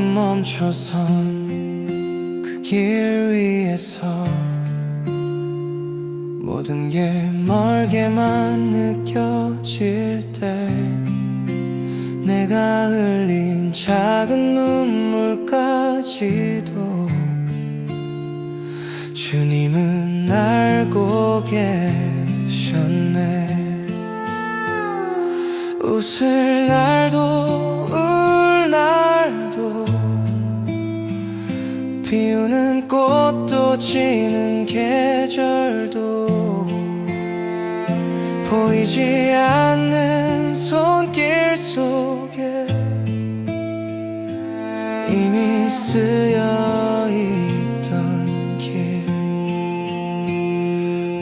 멈춰선 그 길 위에서 모든 게 멀게만 느껴질 때 내가 흘린 작은 눈물까지도 주님은 알고 계셨네. 웃을 날도 피우는 꽃도 지는 계절도 보이지 않는 손길 속에 이미 쓰여 있던 길.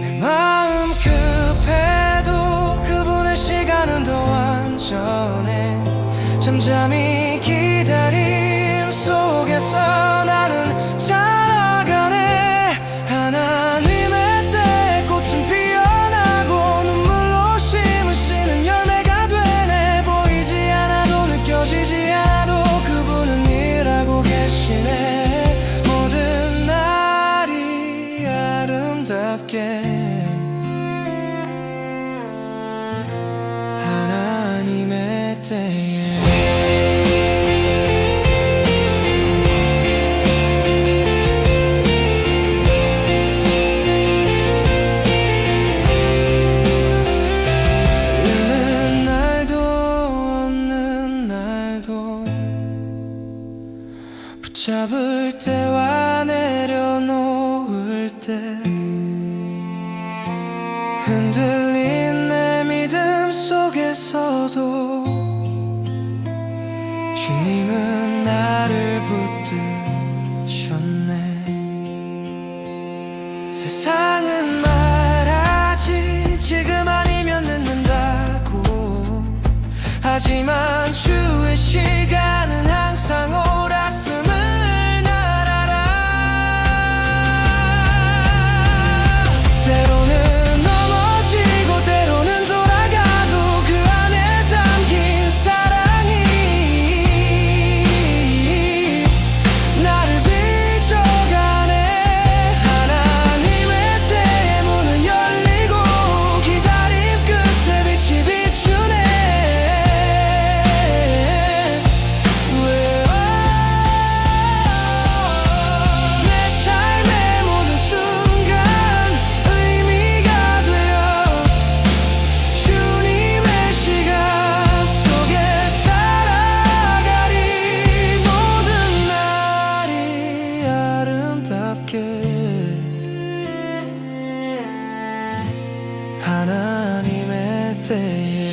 내 마음 급해도 그분의 시간은 더 완전해. 잠잠히 기다림 속에서 나 일하 붙잡을 때와 내려놓을 때 흔들린 내 믿음 속에서도 주님은 나를 붙드셨네. 세상은 말하지 지금 아니면 늦는다고. 하지만 花にめていく